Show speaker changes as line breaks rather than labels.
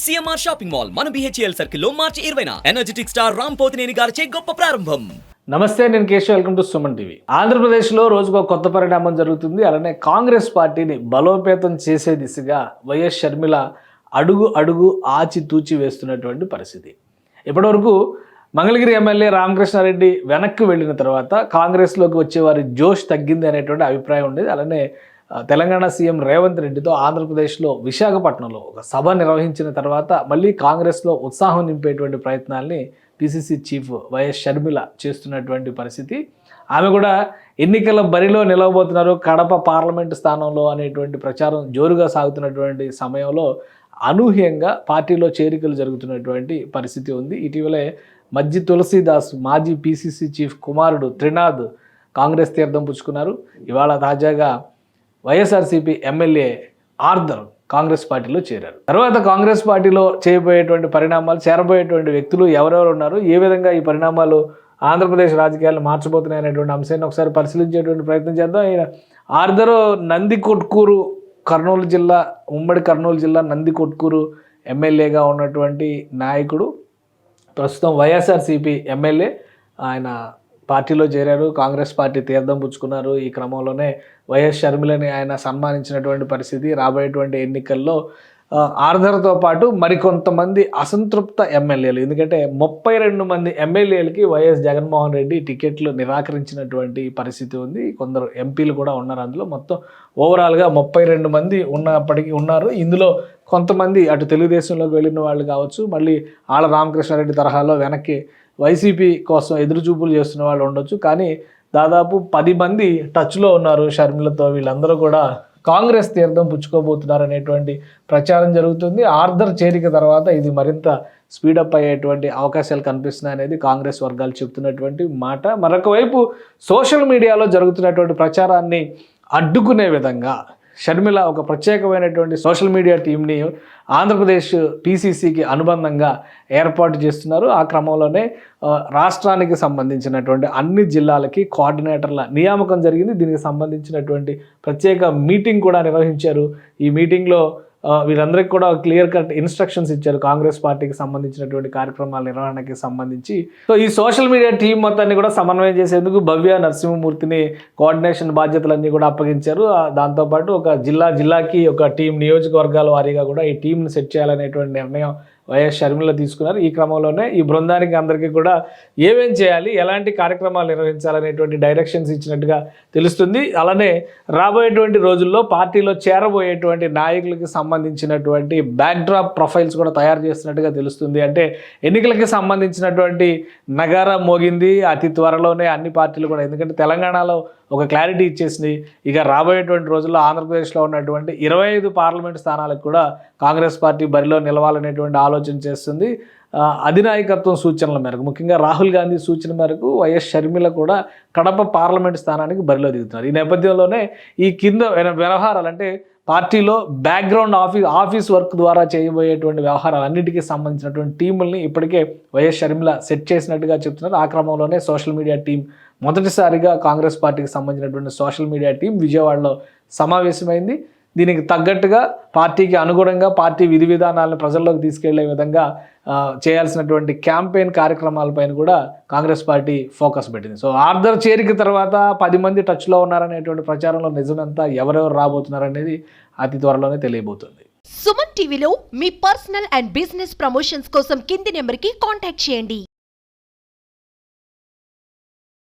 CMR shopping mall మన BHEL సర్కిల్లో మార్చి ఇరవైన. ఎనర్జెటిక్ స్టార్ రామ్ పోతినేని గారిచే గొప్ప ప్రారంభం.
నమస్తే నేను Keshav. Welcome to Suman TV. ఆంధ్రప్రదేశ్లో రోజుకో కొత్త పరిణామం జరుగుతుంది. అలానే కాంగ్రెస్ పార్టీని బలోపేతం చేసే దిశగా వైఎస్ షర్మిల అడుగు అడుగు ఆచితూచి వేస్తున్నటువంటి పరిస్థితి. ఇప్పటివరకు మంగళగిరి ఎమ్మెల్యే రామకృష్ణారెడ్డి వెనక్కి వెళ్ళిన తర్వాత కాంగ్రెస్లోకి వచ్చే వారి జోష్ తగ్గింది అనేటువంటి అభిప్రాయం ఉండేది. అలానే తెలంగాణ సీఎం రేవంత్ రెడ్డితో ఆంధ్రప్రదేశ్లో విశాఖపట్నంలో ఒక సభ నిర్వహించిన తర్వాత మళ్ళీ కాంగ్రెస్లో ఉత్సాహం నింపేటువంటి ప్రయత్నాల్ని పిసిసి చీఫ్ వైఎస్ షర్మిల చేస్తున్నటువంటి పరిస్థితి. ఆమె కూడా ఎన్నికల బరిలో నిలవబోతున్నారు కడప పార్లమెంటు స్థానంలో అనేటువంటి ప్రచారం జోరుగా సాగుతున్నటువంటి సమయంలో అనూహ్యంగా పార్టీలో చేరికలు జరుగుతున్నటువంటి పరిస్థితి ఉంది. ఇటీవలే మజ్జి తులసీదాస్ మాజీ పిసిసి చీఫ్ కుమారుడు త్రినాథ్ కాంగ్రెస్ తీర్థం పుచ్చుకున్నారు. ఇవాళ తాజాగా వైఎస్ఆర్సీపీ ఎమ్మెల్యే ఆర్థర్ కాంగ్రెస్ పార్టీలో చేరారు. తర్వాత కాంగ్రెస్ పార్టీలో చేయబోయేటువంటి పరిణామాలు చేరబోయేటువంటి వ్యక్తులు ఎవరెవరు ఉన్నారు ఏ విధంగా ఈ పరిణామాలు ఆంధ్రప్రదేశ్ రాజకీయాలు మార్చబోతున్నాయి అనేటువంటి అంశాన్ని ఒకసారి పరిశీలించేటువంటి ప్రయత్నం చేద్దాం. ఆయన ఆర్దరు నంది కొట్కూరు కర్నూలు జిల్లా ఉమ్మడి కర్నూలు జిల్లా నంది కొట్కూరు ఎమ్మెల్యేగా ఉన్నటువంటి నాయకుడు ప్రస్తుతం వైఎస్ఆర్సీపీ ఎమ్మెల్యే ఆయన పార్టీలో చేరారు కాంగ్రెస్ పార్టీ తీర్థం పుచ్చుకున్నారు. ఈ క్రమంలోనే వైఎస్ షర్మిలని ఆయన సన్మానించినటువంటి పరిస్థితి రాబోయేటువంటి ఎన్నికల్లో ఆర్ధర్తో పాటు మరికొంతమంది అసంతృప్త ఎమ్మెల్యేలు. ఎందుకంటే ముప్పై రెండు మంది ఎమ్మెల్యేలకి వైఎస్ జగన్మోహన్ రెడ్డి టికెట్లు నిరాకరించినటువంటి పరిస్థితి ఉంది. కొందరు ఎంపీలు కూడా ఉన్నారు అందులో. మొత్తం ఓవరాల్గా ముప్పై రెండు మంది ఉన్నప్పటికీ ఉన్నారు. ఇందులో కొంతమంది అటు తెలుగుదేశంలోకి వెళ్ళిన వాళ్ళు కావచ్చు మళ్ళీ ఆళ్ళ రామకృష్ణారెడ్డి తరహాలో వెనక్కి వైసీపీ కోసం ఎదురుచూపులు చేస్తున్న వాళ్ళు ఉండొచ్చు. కానీ దాదాపు పది మంది టచ్లో ఉన్నారు షర్మిలతో. వీళ్ళందరూ కూడా కాంగ్రెస్ తీర్థం పుచ్చుకోబోతున్నారు అనేటువంటి ప్రచారం జరుగుతుంది. ఆర్దర్ చేరిక తర్వాత ఇది మరింత స్పీడప్ అయ్యేటువంటి అవకాశాలు కనిపిస్తున్నాయి అనేది కాంగ్రెస్ వర్గాలు చెప్తున్నటువంటి మాట. మరొక వైపు సోషల్ మీడియాలో జరుగుతున్నటువంటి ప్రచారాన్ని అడ్డుకునే విధంగా షర్మిల ఒక ప్రత్యేకమైనటువంటి సోషల్ మీడియా టీంని ఆంధ్రప్రదేశ్ పీసీసీకి అనుబంధంగా ఏర్పాటు చేస్తున్నారు. ఆ క్రమంలోనే రాష్ట్రానికి సంబంధించినటువంటి అన్ని జిల్లాలకి కోఆర్డినేటర్ల నియామకం జరిగింది. దీనికి సంబంధించినటువంటి ప్రత్యేక మీటింగ్ కూడా నిర్వహించారు. ఈ మీటింగ్లో వీరందరికీ కూడా క్లియర్ కట్ ఇన్స్ట్రక్షన్స్ ఇచ్చారు కాంగ్రెస్ పార్టీకి సంబంధించినటువంటి కార్యక్రమాల నిర్వహణకి సంబంధించి. సో ఈ సోషల్ మీడియా టీం మొత్తాన్ని కూడా సమన్వయం చేసేందుకు భవ్య నరసింహమూర్తిని కోఆర్డినేషన్ బాధ్యతలన్నీ కూడా అప్పగించారు. దాంతోపాటు ఒక జిల్లా జిల్లాకి ఒక టీం నియోజకవర్గాల వారీగా కూడా ఈ టీంని సెట్ చేయాలనేటువంటి నిర్ణయం వైఎస్ షర్మిల తీసుకున్నారు. ఈ క్రమంలోనే ఈ బృందానికి అందరికీ కూడా ఏమేం చేయాలి ఎలాంటి కార్యక్రమాలు నిర్వహించాలనేటువంటి డైరెక్షన్స్ ఇచ్చినట్టుగా తెలుస్తుంది. అలానే రాబోయేటువంటి రోజుల్లో పార్టీలో చేరబోయేటువంటి నాయకులకి సంబంధించినటువంటి బ్యాక్డ్రాప్ ప్రొఫైల్స్ కూడా తయారు చేస్తున్నట్టుగా తెలుస్తుంది. అంటే ఎన్నికలకి సంబంధించినటువంటి నగారా మోగింది. అతి త్వరలోనే అన్ని పార్టీలు కూడా ఎందుకంటే తెలంగాణలో ఒక క్లారిటీ ఇచ్చేసింది. ఇక రాబోయేటువంటి రోజుల్లో ఆంధ్రప్రదేశ్లో ఉన్నటువంటి ఇరవై ఐదు పార్లమెంట్ స్థానాలకు కూడా కాంగ్రెస్ పార్టీ బరిలో నిలవాలనేటువంటి ఆలోచన చేస్తుంది. అధినాయకత్వం సూచనల మేరకు ముఖ్యంగా రాహుల్ గాంధీ సూచన మేరకు వైఎస్ షర్మిల కూడా కడప పార్లమెంట్ స్థానానికి బరిలో దిగుతున్నారు. ఈ నేపథ్యంలోనే ఈ కింద వ్యవహారాలు అంటే పార్టీలో బ్యాక్గ్రౌండ్ ఆఫీస్ ఆఫీస్ వర్క్ ద్వారా చేయబోయేటువంటి వ్యవహారాలన్నిటికీ సంబంధించినటువంటి టీముల్ని ఇప్పటికే వైఎస్ షర్మిల సెట్ చేసినట్టుగా చెప్తున్నారు. ఆ క్రమంలోనే సోషల్ మీడియా టీం మొదటిసారిగా కాంగ్రెస్ పార్టీకి సంబంధించినటువంటి సోషల్ మీడియా టీం విజయవాడలో సమావేశమైంది. దీనికి తగ్గట్టుగా పార్టీకి అనుగుణంగా పార్టీ విధి విధానాలను ప్రజల్లోకి తీసుకెళ్ళే విధంగా చేయాల్సినటువంటి క్యాంపెయిన్ కార్యక్రమాలపైన కూడా కాంగ్రెస్ పార్టీ ఫోకస్ పెట్టింది. సో ఆర్దర్ చేరిక తర్వాత పది మంది టచ్లో ఉన్నారనేటువంటి ప్రచారంలో నిజమంతా ఎవరెవరు రాబోతున్నారనేది అతి త్వరలోనే తెలియబోతుంది.
సుమన్ టీవీలో మీ పర్సనల్ అండ్ బిజినెస్ ప్రమోషన్స్ కోసం కింది నెంబర్కి కాంటాక్ట్ చేయండి.